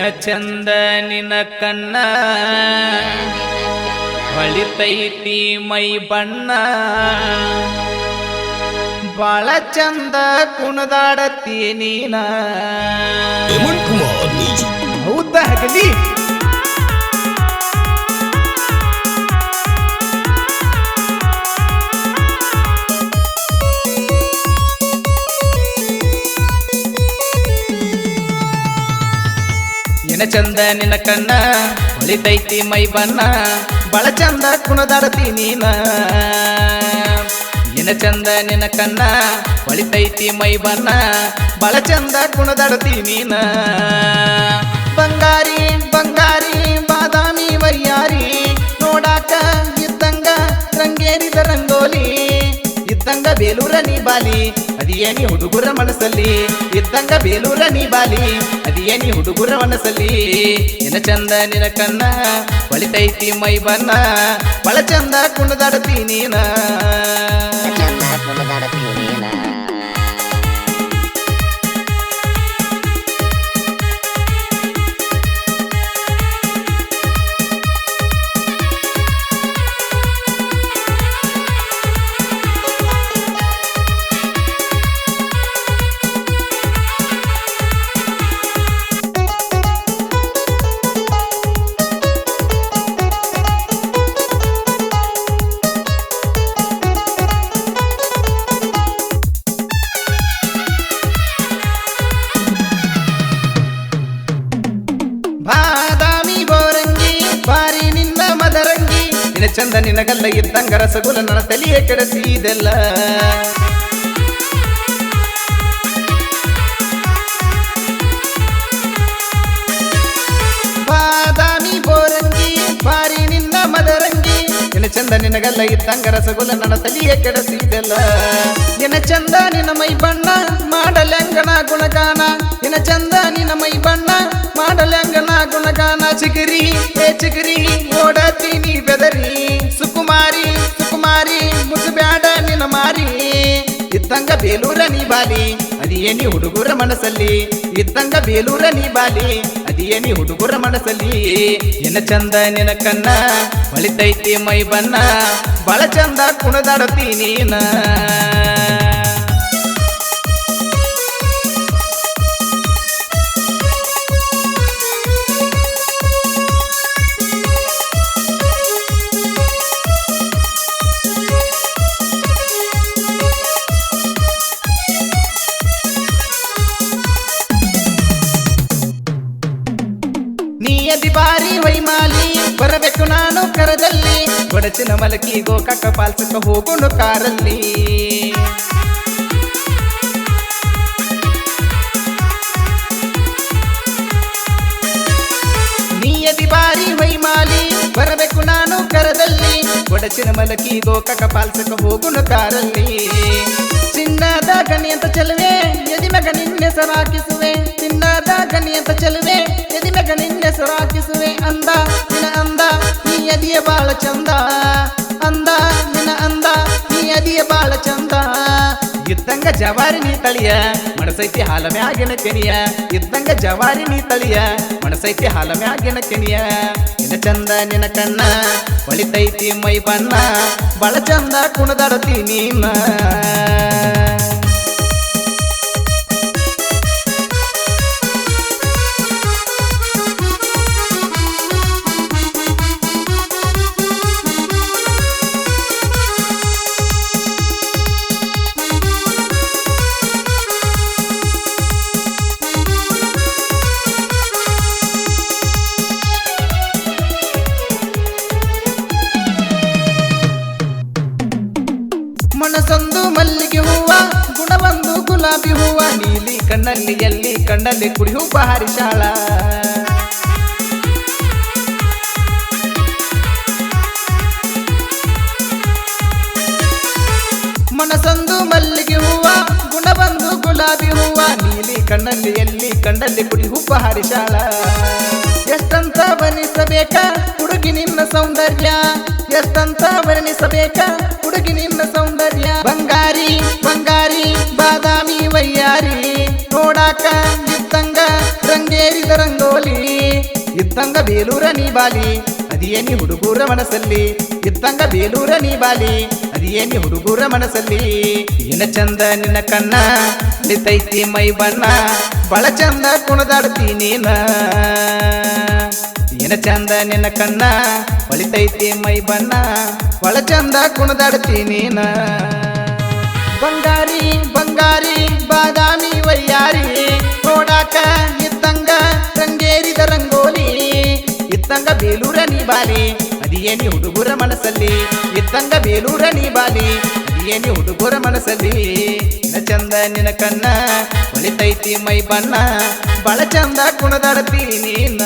ಏನ ಚಂದ ನಿನ ಕಣ್ಣ. ಹೊಳಿತೈತಿ ಮೈ ಬಣ್ಣ. ಬಾಳ ಚಂದ ಕುಣದಾಡತಿ ನೀನ. ಹೌದಾ ಹಗಲಿ? ಚಂದ ನಿನ್ನ ಕಣ್ಣ, ಹೊಳಿತೈತಿ ಮೈ ಬಣ್ಣ ಬಳ ಚಂದ ಕುಣದಾಡತಿ ನೀನ. ಏನ ಚಂದ ನಿನ್ನ ಕಣ್ಣ, ಹೊಳಿತೈತಿ ಮೈ ಬಣ್ಣ ಬಳ ಚಂದ ಕುಣದಾಡತಿ ನೀನ. ಬೇಲೂರ ನೀ ಬಾಲಿ ಅದಿಯೇನಿ ಹುಡುಗುರ ಮನಸ್ಸಲ್ಲಿ ಇದ್ದಂಗ ಬೇಲೂರ ನೀ ಬಾಲಿ ಅದಿಯೇನಿ ಹುಡುಗುರ ಮನಸ್ಸಲ್ಲಿ ನಿನ ಚಂದ ನಿನ ಕಣ್ಣ ಹೊಳಿತೈತಿ ಮೈ ಬಣ್ಣ ಬಳ ಚಂದ ಕುಣದಾಡತಿ ನೀನ ಚಂದ ಕುಣಿದಾಡತಿ ಮದರಂಗಿ ನಿನ ಚಂದ ನಿನಗಲ್ಲ ಇದ್ದಂಗ ರಸಗುಲ ನನ್ನ ತಲೆಯೇ ಕೆಡಸಿದೆಲ್ಲ ಬಾದಾಮಿ ಬೋರಂಗಿ ಬಾರಿ ನಿನ್ನ ಮದರಂಗಿ, ನಿನ್ನ ಚಂದ ನಿನಗಲ್ಲ ಇದ್ದಂಗ ರಸಗುಲ ನನ್ನ ತಲೆಯೇ ಕೆಡಸಿದೆಲ್ಲ ನಿನ್ನ ಚಂದ ನಿನ್ನ ಮೈ ಬಣ್ಣ, ಮಾಡಲೆಂಗಣ ಗುಣಗಾನ, ನಿನ್ನ ಚಂದ ನಿನ್ನ ಮಾಡಲಂಗನ ಗುಣಗಾನ ಚಿಗಿರಿ ಏ ಚಿಗಿರಿ ಓಡತೀನಿ ಬೆದರಿ ಸುಕುಮಾರಿ ಸುಕುಮಾರಿ ಮುಸುಬ್ಯಾಡ ನಿನ್ನ ಮಾರಿ ಇದ್ದಂಗ ಬೇಲೂರ ನೀ ಬಾಲಿ ಅದಿಯೇನಿ ಹುಡುಗರ ಮನಸ್ಸಲ್ಲಿ ಇದ್ದಂಗ ಬೇಲೂರ ನೀ ಬಾಲಿ ಅದಿಯೇನಿ ಹುಡುಗರ ಮನಸ್ಸಲ್ಲಿ ನಿನ್ನ ಚಂದ ನಿನ ಕಣ್ಣ ಹೊಳಿತೈತಿ ಮೈ ಬಣ್ಣ ಬಳ ಚಂದ ಕುಣದಾಡತಿ ನೀನ ಬಾರಿ ವೈಮಾಲಿ ಬರಬೇಕು ನಾನು ಕರದಲ್ಲಿ. ಒಡಚಿನ ಮಲಕಿ ಗೋಕಾಕ ಪಾಲ್ಸಕ ಹೋಗೋಣ ಕಾರಲ್ಲಿ. ನೀಯದಿ ಬಾರಿ ವೈಮಾಲಿ ಬರಬೇಕು ನಾನು ಕರದಲ್ಲಿ. ಒಡಚಿನ ಮಲಕಿ ಗೋಕಾಕ ಪಾಲ್ಸಕ ಹೋಗೋಣ ಕಾರಲ್ಲಿ. ಚಿನ್ನದ ಗಣಿ ಅಂತ ಚೆಲುವೆ ಎದಿಮೆಗ ನಿನ್ನೆಸರಾಕಿಸುವೆ ಚಿನ್ನದ ಚಂದ. ಅಂದ ನಿನ ಅಂದ, ನೀ ಅದಿಯ ಬಾಳ ಚಂದ. ಇದ್ದಂಗ ಜವಾರಿ ನೀ ತಳಿಯ ಮಣಸೈತಿ ಹಾಲ ಮ್ಯಾಗಿನ ಕೆಣಿಯ ಇದ್ದಂಗ ಜವಾರಿ ನೀ ತಳಿಯ ಮಣಸೈತಿ ಹಾಲ ಮ್ಯಾಗಿನ ಕೆಣಿಯ ನಿನ ಚಂದ ನಿನ ಕಣ್ಣ ಹೊಳಿತೈತಿ ಮೈ ಬಣ್ಣ. ಬಳ ಚಂದ ಕುಣದಾಡತಿ ನೀನ. ಮಲ್ಲಿಗೆ ಹೂವ, ಗುಣವೊಂದು ಗುಲಾಬಿ ಹೂವ. ನೀಲಿ ಕಣ್ಣಲ್ಲಿ ಎಲ್ಲಿ ಕಣ್ಣಲ್ಲಿ ಕುಡಿ ಹೂವ ಹರಿಶಾಳ ಮನಸೊಂದು ಮಲ್ಲಿಗೆ ಹೂವ, ಗುಣವೊಂದು ಗುಲಾಬಿ ಹೂವ. ನೀಲಿ ಕಣ್ಣಲ್ಲಿ ಎಲ್ಲಿ ಕಣ್ಣಲ್ಲಿ ಕುಡಿ ಹೂವ ಹರಿಶಾಳ ಎಷ್ಟಂತ ಬನಿಸಬೇಕ ಹುಡುಗಿ ನಿನ್ನ ಸೌಂದರ್ಯ. ಎಷ್ಟಂತ ವರ್ಣಿಸಬೇಕ ಹುಡುಗಿ ನಿನ್ನ ಸೌಂದರ್ಯ ಬಂಗಾರಿ ಬಂಗಾರಿ ಬಾದಾಮಿ ವಯ್ಯಾರಿ ನೋಡಾಕ ಇದ್ದಂಗ ರಂಗೇರಿದ ರಂಗೋಲಿ ಇದ್ದಂಗ ಬೇಲೂರ ನೀ ಬಾಲಿ ಅದಿಯೇನಿ ಹುಡುಗೂರ ಮನಸ್ಸಲ್ಲಿ ಇದ್ದಂಗ ಬೇಲೂರ ನೀ ಬಾಲಿ ಅದಿಯೇನಿ ಹುಡುಗೂರ ಮನಸ್ಸಲ್ಲಿ ಏನ ಚಂದ ನಿನ್ನ ಕಣ್ಣ ನಿತೈತಿ ಮೈ ಬಣ್ಣ ಬಳ ಚಂದ ಕುಣದಾಡ್ತಿ ನೀನ ಏನ ಚಂದ ನಿನ್ನ ಕಣ್ಣ ಹೊಳಿತೈತಿ ಮೈ ಬಣ್ಣ ಬಳ ಚಂದ ಕುಣದಾಡ್ತಿ ನೀನ ಬಂಗಾರಿ ಬಂಗಾರಿ ಬಾದಾಮಿ ವಯ್ಯಾರಿ ನೋಡಾಕ ಇದ್ದಂಗ ರಂಗೇರಿದ ರಂಗೋಲಿ ಇದ್ದಂಗ ಬೇಲೂರ ನೀ ಬಾಲಿ ಅದಿಯೇನಿ ಹುಡುಗರ ಮನಸ್ಸಲ್ಲಿ ಇದ್ದಂಗ ಬೇಲೂರ ನೀ ಬಾಲಿ ಅದಿಯೇನಿ ಹುಡುಗರ ಮನಸ್ಸಲ್ಲಿ ನಿನ ಚಂದ ನಿನ ಕಣ್ಣ ಹೊಳಿತೈತಿ ಮೈ ಬಣ್ಣ ಬಳ ಚಂದ ಕುಣದಾಡ್ತಿ ನೀನ